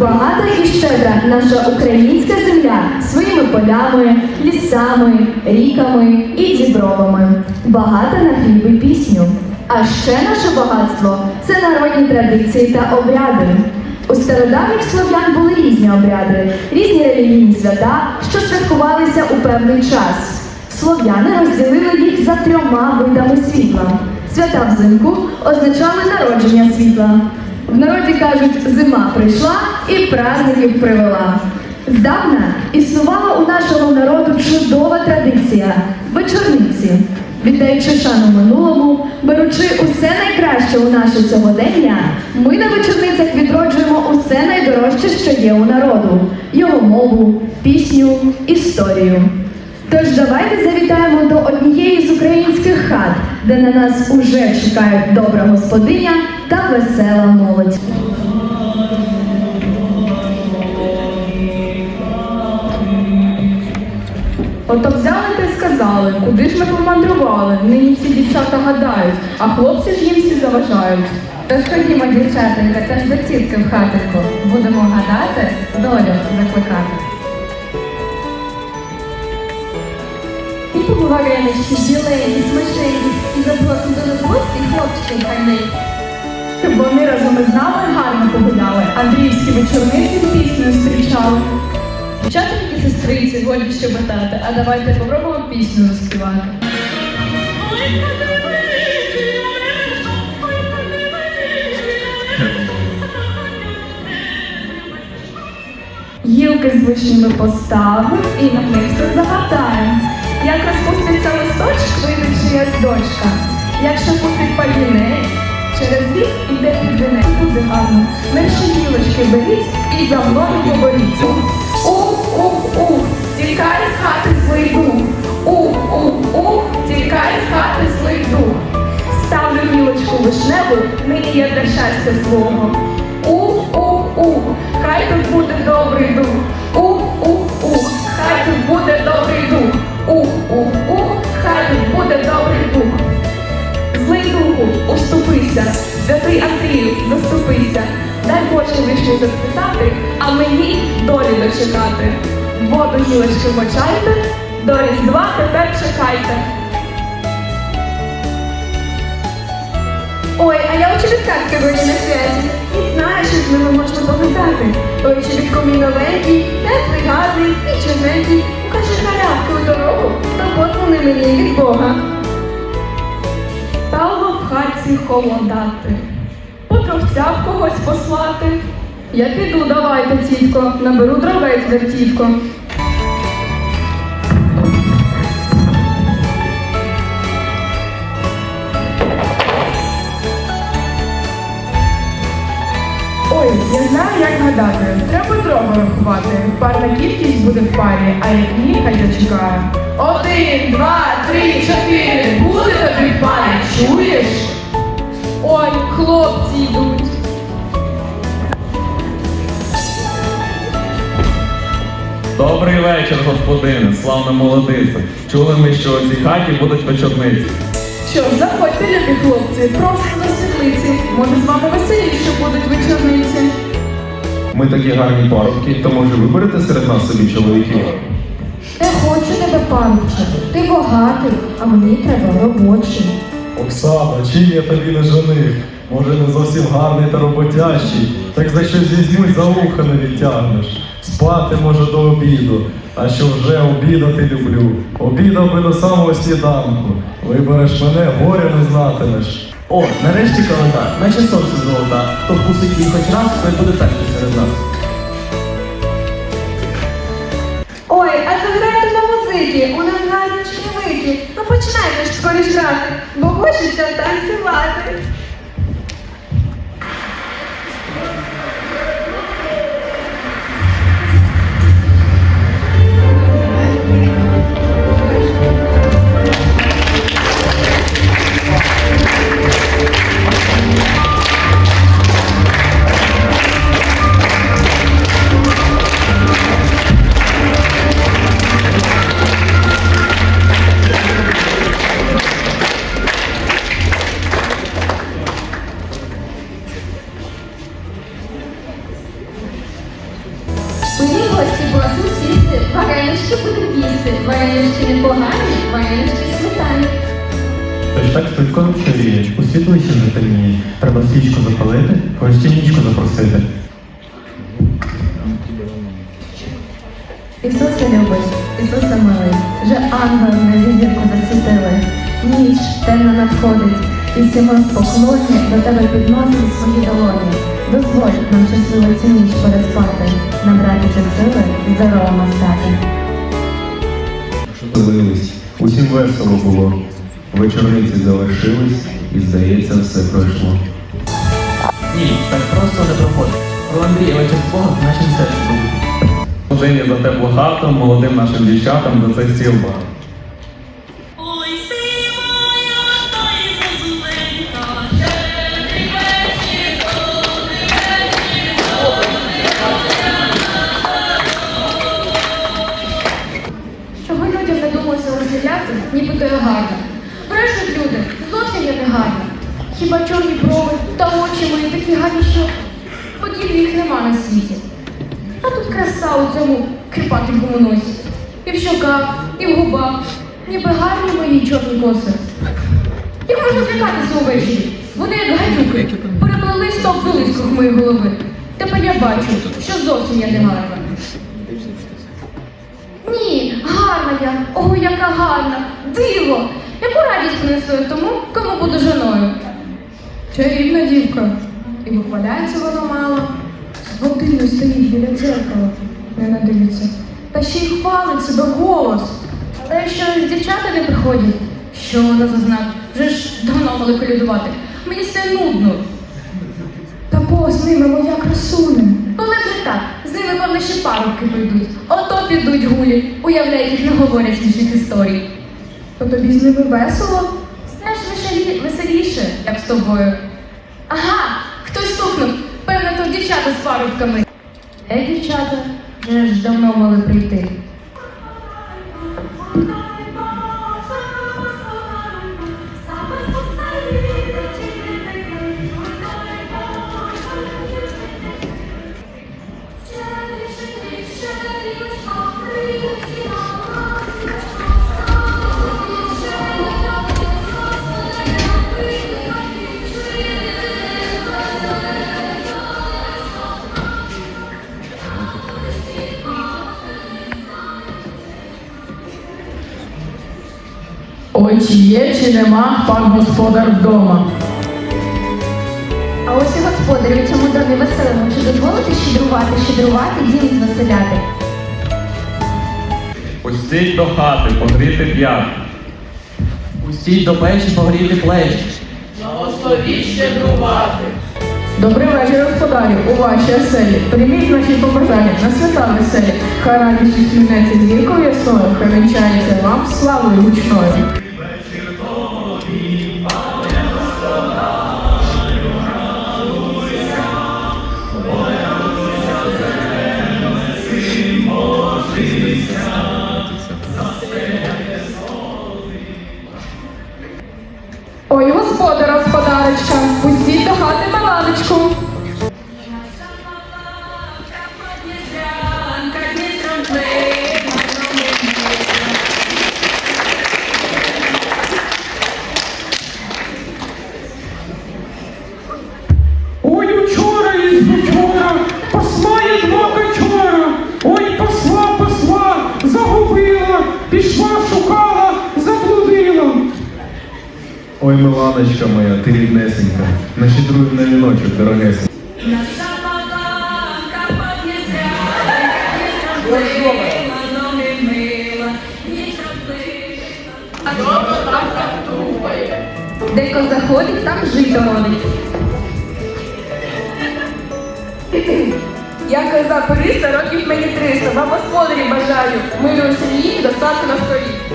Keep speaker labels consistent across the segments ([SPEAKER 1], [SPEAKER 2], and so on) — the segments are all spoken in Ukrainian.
[SPEAKER 1] Багата і щедра наша українська земля своїми полями, лісами, ріками і дібровами. Багата на хліб і пісню. А ще наше багатство це народні традиції та обряди. У стародавніх слов'ян були різні обряди, різні релігійні свята, що святкувалися у певний час. Слов'яни розділили їх за трьома видами світла. Свята взимку означали народження світла. В народі кажуть, зима прийшла і праздників привела. Здавна існувала у нашого народу чудова традиція вечорниці. Віддаючи шану минулому, беручи усе найкраще у наше сьогодення, ми на вечорницях відроджуємо усе найдорожче, що є у народу: його мову, пісню, історію. Тож давайте завітаємо до однієї з українських хат, де на нас уже чекають добра господиня та весела молодь.
[SPEAKER 2] Ото взяли та й сказали, куди ж ми помандрували, нині всі дівчата гадають, а хлопці ж їм всі заважають.
[SPEAKER 3] Тож ходімо, дівчатонька, теж до тітки в хатинку. Будемо гадати, долю закликати.
[SPEAKER 2] І поваренички, біленькі, смачненькі, і запросимо до гості хлопчики гарний. Щоб вони разом із нами гарно погуляли, Андріївські вечорниці пісню зустрічали. Дівчатоньки сестриці, годі щебетати, а давайте попробуємо пісню заспівати. Гілки з вишнями поставив і на них все загадаємо. Як розпуститься листочок, вийде чиясь дочка. Якщо пустить палінець, через рік іде під вінець. Буде гарно. Мерші гілочки беріть і за мною говоріть. Ух, ух, ух, тікай з хати злий дух. Ух, ух, ух, тікай з хати злий дух. Ставлю гілочку вишневу, мені є для щастя свого. Ух, ух, ух, хай тут буде добрий дух. Ух, ух, ух, хай тут буде добрий дух. Вишню зацвітати, а мені долі дочекати. Воду гілочки мочайте, до різдва тепер чекайте. Ой, а я у чобітках сьогодні на святі. І знаю, що з ними можна погадати. Ой, чобітко мій новенький, теплий, гарний і чорненький. Укажи халявку у дорогу, то посланий мені від Бога. Стало в хатці холодати. В когось послати. Я піду, давайте, тітко, наберу дровець вертітко. Ой, я знаю, як гадати. Треба дрова рахувати. Парна кількість буде в парі, а як ні, хай зачекає. Один, два, три, чотири. Буде тобі в парі, чуєш? Хлопці йдуть.
[SPEAKER 4] Добрий вечір, господине, славна молодиця. Чули ми, що у цій хаті будуть вечорниці.
[SPEAKER 2] Що заходьте, любі хлопці, просто на світлиці. Може, з вами веселіше будуть вечорниці.
[SPEAKER 4] Ми такі гарні парубки, то може виберете серед нас собі чоловіків?
[SPEAKER 1] Не хочу тебе, панче, ти багатий, а мені треба робочий.
[SPEAKER 5] Оксана, чим я тобі не жених? Може, не зовсім гарний та роботящий, так за щось візьмуть за вуха не відтягнеш. Спати може до обіду, а що вже обідати люблю. Обідав би до самого сніданку. Вибереш мене, горя не знатимеш.
[SPEAKER 6] О, нарешті калита, наче сонце золота, то вкусить її хоч раз, й буде так серед нас.
[SPEAKER 2] Ой, а заграйте на музики, у нас гарні шківики. Ну починайте ж грати, бо хочеться танцювати.
[SPEAKER 7] Так швидко вечоріє, у світлище вже темніє. Треба свічку запалити, гостінічку запросити.
[SPEAKER 8] Ісусе любить, Ісусе милий, вже ангели на візірку засвітили. Ніч темно надходить, і всі ми поклоні до тебе підносимо свої долоні. Дозволь нам щасливо цю ніч переспати, набратися сили і здоровими стати.
[SPEAKER 9] Дивились, усім весело було. Вечорниці залишились, і здається, все пройшло.
[SPEAKER 6] Ні, так просто не проходить. Про Андрія вечір спогад в нашім серці був.
[SPEAKER 4] За теплу хату, молодим нашим дівчатам за цей стіл багато.
[SPEAKER 10] Чого людям не думається розділяти, нібито я гарна. Брешуть люди, зовсім я не гарна. Хіба чорні брови та очі мої такі гарні, що подібних нема на світі. А тут краса у цьому кріпатенькому носі. І в щоках, і в губах, ніби гарні мої чорні коси. Як можна злякатися увечері? Вони як гадюки, переплели стоп вилисках моєї голови. Тепер я бачу, що зовсім я не гарна. Ні, гарна я, ого, яка гарна, диво! Яку радість принесу тому, кому буду жоною. Чарівна дівка. І вихваляється вона мало. Годиною стоїть біля дзеркала, не надивиться. Та ще й хвалить себе голос. Але з дівчата не приходять, що вона за знак? Вже ж давно мали колядувати. Мені стає нудно. Та Бог з ними моя красуня. Не вже так, з ними певно ще парубки прийдуть. Ото підуть гулі, уявляй, їх не говорять історій. То тобі з ними весело? Знаєш, веселі- веселіше, як з тобою. Ага, хтось стукнув, певно, то дівчата з парубками.
[SPEAKER 8] Е, дівчата, вже ж давно мали прийти.
[SPEAKER 2] Ой, чи є, чи нема пан господар вдома.
[SPEAKER 8] А ось і господарі у цьому домі веселому. Чи дозволите щедрувати, щедрувати, дім звеселяти?
[SPEAKER 4] Пустіть до хати, погріти п'ят.
[SPEAKER 6] Пустіть до печі погріти плечі.
[SPEAKER 2] Добрий вечір, господарю, у вашій оселі. Прийміть наші побажання на свята веселі. Хай радість усміхнеться зіркою ясною, хай вінчається вам славою гучною. Ой,
[SPEAKER 9] миланочка моя, ти ріднесенька, нащедруй на віночок, дорогесенька.
[SPEAKER 11] Наша баланка поднесла, не мила, не стромила.
[SPEAKER 10] Де коза там жито родить. Я коза Пориста, років мені 300, вам господарі бажаю, милю у сім'ї, достатку на столі.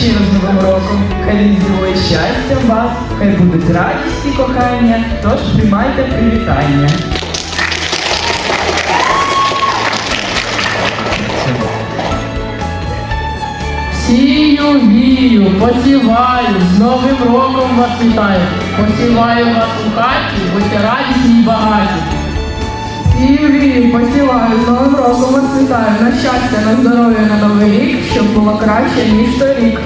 [SPEAKER 2] щиро з новим. Хай він здивує щастям вас, хай будуть радість і кохання, тож приймайте привітання.
[SPEAKER 11] Сію, вію, посіваю, з Новим роком вас вітаю, посіваю вас у хаті, будьте радісні і багаті. Сію, вію, посіваю. Вітаю. На щастя, на здоров'я, на новий рік, щоб було краще, ніж торік.